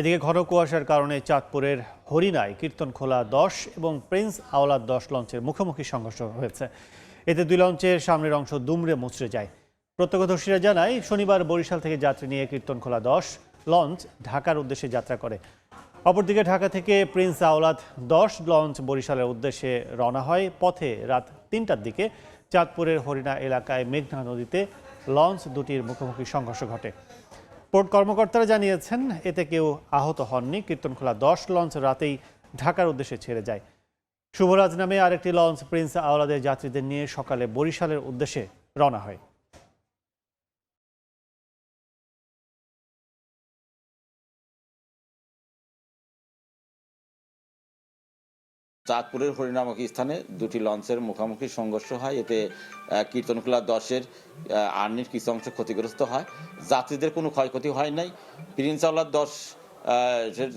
এদিকে ঘন কুয়াশার কারণে চাঁদপুরের হরিণায় কীর্তনখোলা দশ এবং প্রিন্স আওলাদ দশ লঞ্চের মুখোমুখি সংঘর্ষ হয়েছে। এতে দুই লঞ্চের সামনের অংশ দুমড়ে মুচড়ে যায়। প্রত্যক্ষদর্শীরা জানায়, শনিবার বরিশাল থেকে যাত্রী নিয়ে কীর্তনখোলা দশ লঞ্চ ঢাকার উদ্দেশ্যে যাত্রা করে। অপরদিকে ঢাকা থেকে প্রিন্স আওলাদ দশ লঞ্চ বরিশালের উদ্দেশ্যে রওনা হয়। পথে রাত তিনটার দিকে চাঁদপুরের হরিণা এলাকায় মেঘনা নদীতে লঞ্চ দুটির মুখোমুখি সংঘর্ষ ঘটে। পোর্ট কর্মকর্তারা জানিয়েছেন, এতে কেউ আহত হননি। কীর্তনখোলা দশ লঞ্চ রাতেই ঢাকার উদ্দেশ্যে ছেড়ে যায়। শুভরাজ নামে আরেকটি লঞ্চ প্রিন্স আওলাদের যাত্রীদের নিয়ে সকালে বরিশালের উদ্দেশ্যে রওনা হয়। চাঁদপুরের হরিনামক স্থানে দুটি লঞ্চের মুখোমুখি সংঘর্ষ হয়। এতে কীর্তনখোলা দশের আর্নির কিছু অংশ ক্ষতিগ্রস্ত হয়। যাত্রীদের কোনো ক্ষয়ক্ষতি হয় নাই। প্রিন্স দশ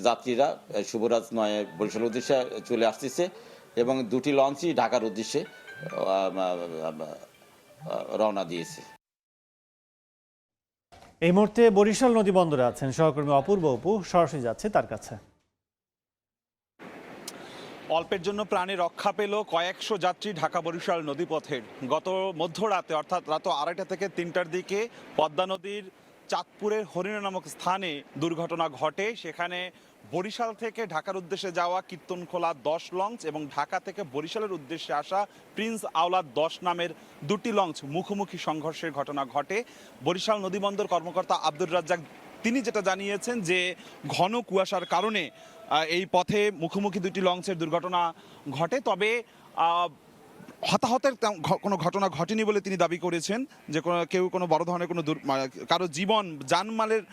যাত্রীরা শুভরাজ নয় বরিশাল উদ্দেশ্যে চলে আসতেছে এবং দুটি লঞ্চই ঢাকার উদ্দেশ্যে রওনা দিয়েছে। এই মুহূর্তে বরিশাল নদী বন্দরে আছেন সহকর্মী অপূর্ব অপু। সরাসরি যাচ্ছে তার কাছে। অল্পের জন্য প্রাণে রক্ষা পেল কয়েকশো যাত্রী ঢাকা বরিশাল নদীপথের গত মধ্যরাতে, অর্থাৎ রাত আড়াইটা থেকে তিনটার দিকে, পদ্মা নদীর চাঁদপুরের হরিণা নামক স্থানে দুর্ঘটনা ঘটে। সেখানে বরিশাল থেকে ঢাকার উদ্দেশ্যে যাওয়া কীর্তনখোলা দশ লঞ্চ এবং ঢাকা থেকে বরিশালের উদ্দেশ্যে আসা প্রিন্স আওলাদ দশ নামের দুটি লঞ্চ মুখোমুখি সংঘর্ষের ঘটনা ঘটে। বরিশাল নদীবন্দর কর্মকর্তা আব্দুর রাজ্জাক তিনি যেটা জানিয়েছেন যে, ঘন কুয়াশার কারণে এই পথে মুখোমুখি দুটি লঞ্চের দুর্ঘটনা ঘটে। তবে হতাহতের কোনো ঘটনা ঘটেনি বলে তিনি দাবি করেছেন যে কোনো, কেউ কোনো বড় ধরনের কোনো কারও জীবন, যানমালের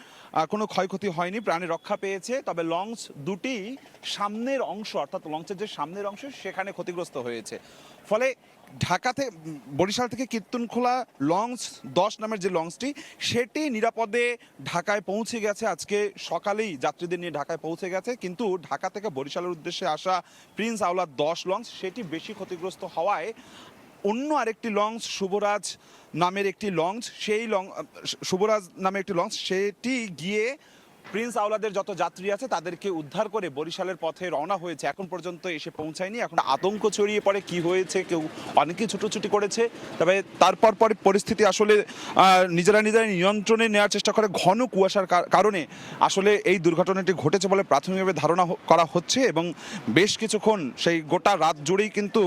কোনো ক্ষয়ক্ষতি হয়নি, প্রাণে রক্ষা পেয়েছে। তবে লঞ্চ দুটি সামনের অংশ, অর্থাৎ লঞ্চের যে সামনের অংশ, সেখানে ক্ষতিগ্রস্ত হয়েছে। ফলে ঢাকাতে বরিশাল থেকে কীর্তনখোলা লঞ্চ, দশ নামের যে লঞ্চটি, সেটি নিরাপদে ঢাকায় পৌঁছে গেছে। আজকে সকালেই যাত্রীদের নিয়ে ঢাকায় পৌঁছে গেছে। কিন্তু ঢাকা থেকে বরিশালের উদ্দেশ্যে আসা প্রিন্স আওলাদ দশ লঞ্চ, সেটি বেশি ক্ষতিগ্রস্ত হওয়ায় অন্য আরেকটি লঞ্চ, শুভরাজ নামের একটি লঞ্চ, সেই লং শুভরাজ নামে একটি লঞ্চ, সেটি গিয়ে প্রিন্স আওলাদের যত যাত্রী আছে, তাদেরকে উদ্ধার করে বরিশালের পথে রওনা হয়েছে। এখন পর্যন্ত এসে পৌঁছায়নি। এখন আতঙ্ক ছড়িয়ে পড়ে, কি হয়েছে, কেউ অনেকেই ছুটোছুটি করেছে। তবে তারপর পরে পরিস্থিতি আসলে নিজেরা নিজেরা নিয়ন্ত্রণে নেওয়ার চেষ্টা করে। ঘন কুয়াশার কারণে আসলে এই দুর্ঘটনাটি ঘটেছে বলে প্রাথমিকভাবে ধারণা করা হচ্ছে এবং বেশ কিছুক্ষণ সেই গোটা রাত জুড়েই কিন্তু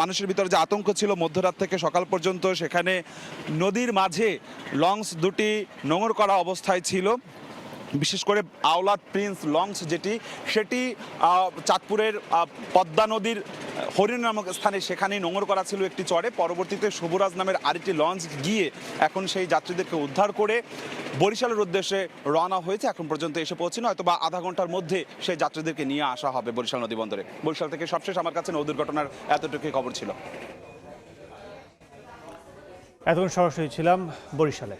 মানুষের ভিতরে যে আতঙ্ক ছিল, মধ্যরাত থেকে সকাল পর্যন্ত সেখানে নদীর মাঝে লঞ্চ দুটি নোঙর করা অবস্থায় ছিল। বিশেষ করে আওলাদ প্রিন্স লঞ্চ যেটি, সেটি চাঁদপুরের পদ্মা নদীর, হরিণ নামক স্থানে সেখানেই নোঙর করা ছিল একটি চরে। পরবর্তীতে শুভরাজ নামের আরেকটি লঞ্চ গিয়ে এখন সেই যাত্রীদেরকে উদ্ধার করে বরিশালের উদ্দেশ্যে রওনা হয়েছে। এখন পর্যন্ত এসে পৌঁছেনি হয়তো বা আধা ঘণ্টার মধ্যে সেই যাত্রীদেরকে নিয়ে আসা হবে বরিশাল নদী বন্দরে। বরিশাল থেকে সবশেষ আমার কাছে নৌ দুর্ঘটনার এতটুকুই খবর ছিল। এতক্ষণ সরাসরি ছিলাম বরিশালে।